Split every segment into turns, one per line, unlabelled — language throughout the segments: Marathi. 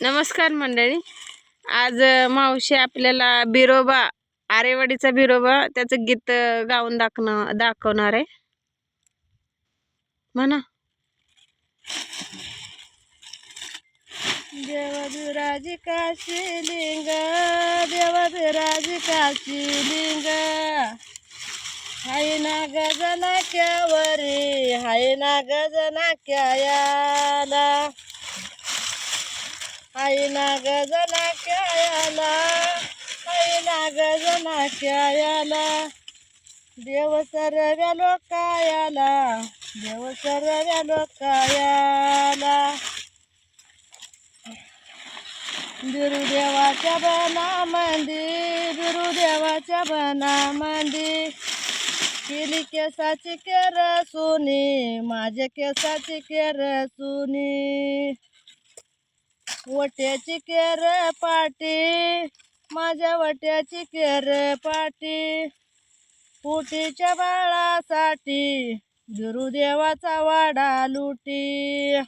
नमस्कार मंडळी. आज मावशी आपल्याला बिरोबा आरेवाडीचा बिरोबा त्याचं गीत गाऊन दाखवणं दाखवणार आहे. म्हणा. देवा काशी लिंग देवा काशी लिंग. हाय ना गजनाक्यावरी हाय ना आईना गजना क्यायाला आईना गजना क्यायाला देव सर्व्या लोकायाला देव सर्व्या लोकायाला. बिरुदेवाच्या बनामंदी बिरुदेवाच्या बनामंदी. केली केसाची केर सुनी माझ्या केसाची केर सुनी. वट्याची केर पाटी माझ्या वट्याची केर पाटी. फुटीच्या बाळासाठी बिरुदेवाचा वाडा लुटी.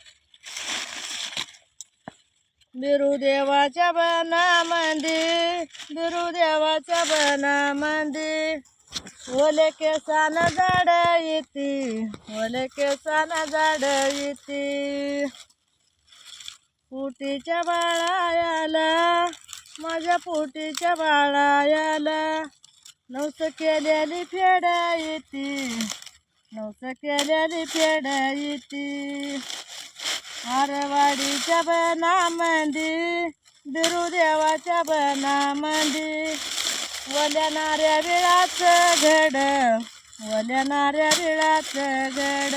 बिरुदेवाच्या बनामंदी बिरुदेवाच्या बनामंदी. ओले केसान झाड येते ओले केसान झाड येते पोटीच्या बाळायाला माझ्या पोटीच्या बाळायाला. नवस केलेली फेडा येते नवस केलेली फेडा येते. आरवाडीच्या बनामंदी बिरुदेवाच्या बनामंदी. वल्या नाऱ्या विळाचं घड वल्या नाऱ्या विळाचं घड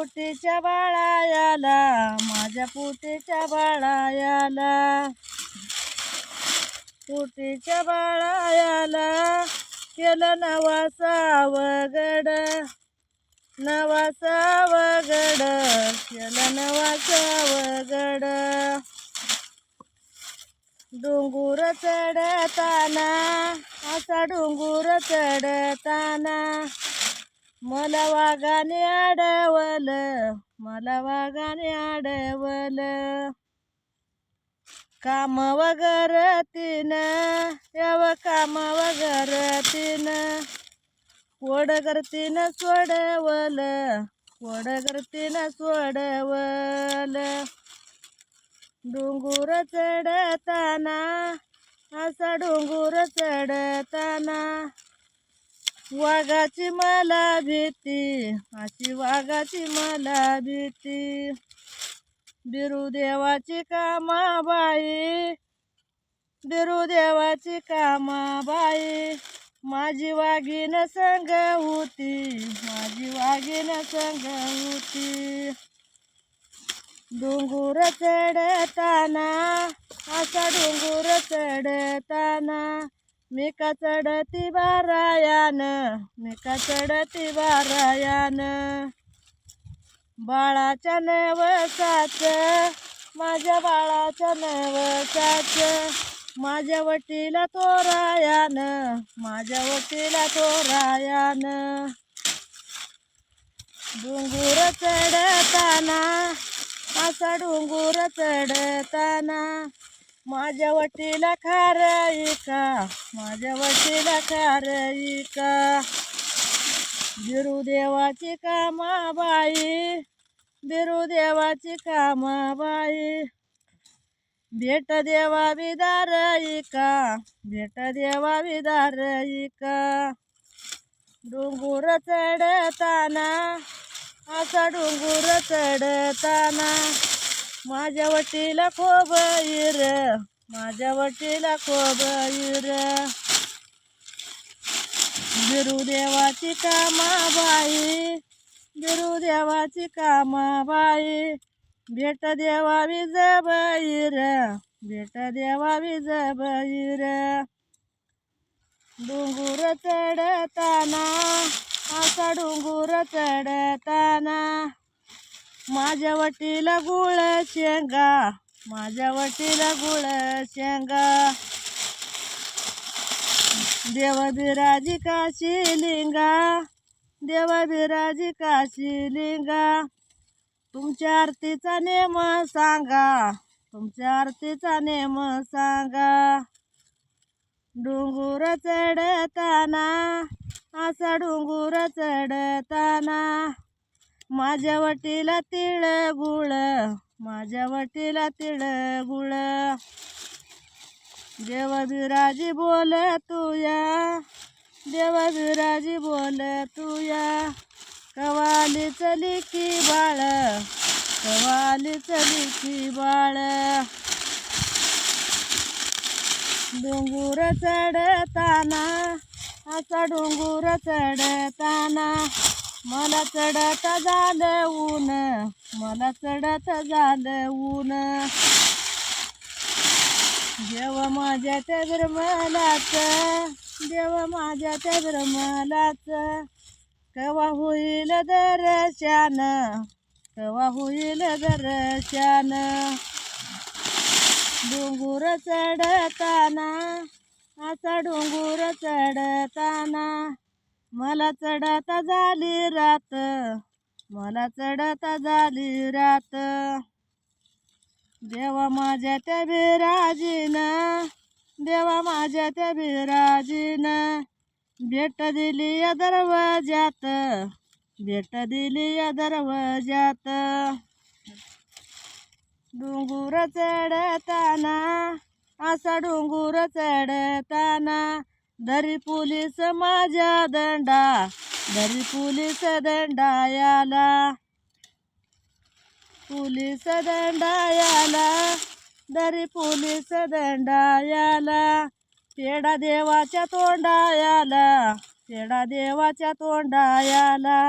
पोटीच्या बाळायाला माझ्या पोटीच्या बाळायाला. पोटीच्या बाळायाला केलं नवासा वगड नवासा वगड केलं नवासा वगड. डोंगूर चढताना असा डोंगूर चढताना मला वाघाने अडवलं मला वाघाने अडवलं काम वगैरे तिनं याव काम वगैरे तिनं. कोड करतीनं सोडवलं कोड करतीनं सोडवलं. डोंगूर चढताना असा डोंगूर चढताना वाघाची मला भीती अशी वाघाची मला भीती. बिरुदेवाची कामाबाई बिरुदेवाची कामाबाई माझी वाघीन संग होती माझी वाघीन संग होती. डोंगूर चढताना असा डोंगूर चढताना मी का चढती बारायान? मी का चढती बारायान? बाळाच्या नवसाच माझ्या बाळाच्या नवसाच माझ्या वटीला तोरायान माझ्या वटीला तोरायान डोंगूर चढताना असा डोंगूर चढताना माझ्या वटीला खारईका माझ्या वटीला खारईका बिरुदेवाची कामाबाई बिरुदेवाची कामाबाई. भेट देवा विदारईका भेट देवा विदारईका डोंगूर चढताना असा डोंगूर चढताना माझ्या वटीला खोबईर माझ्या वटीला खोबईर बिरुदेवाची कामाबाई बिरुदेवाची कामाबाई भेट देवा विजबईर भेट देवा विजबईर डोंगूर चढताना असा डोंगूर चढताना माझ्या वटीला गुळ शेंगा. माझ्या वटीला गुळ शेंगा. देवबिराजी काशी लिंगा. देवाबिराजी काशी लिंगा. तुमच्या आरतीचा नेम सांगा. तुमच्या आरतीचा नेम सांगा. डोंगुर चढताना असा डोंगुर चढताना माझ्या वटीला तिळ गुळ. माझ्या वटीला तिळ गुळ. देव बोल तुया. देवधुराजी बोल तुया. कवाली चली की बाळ. कवाली चली की बाळ. डोंगूर चढताना असा डोंगूर चढताना मला चढत झालं ऊन मला चढत झालं ऊन. देव माझ्या त्या ब्रह्मलाच देव माझ्या त्या ब्रह्मलाच कवा होईल दर्शन कवा होईल दर्शन. डोंगूर चढताना असा डोंगूर चढताना मला चढता झाली रात मला चढता झाली रात. देवा माझ्या त्या बिराजीनं देवा माझ्या त्या बिराजीनं भेट दिली या दरवाज्यात भेट दिली या दरवाज्यात. डोंगूर चढताना असा डोंगूर चढताना दरी पोलीस माझ्या दंडा दरी पोलीस दंडायाला पोलीस दंडायाला दरी पोलीस दंडायाला पेडा देवाच्या तोंडायाला पेडा देवाच्या तोंडायाला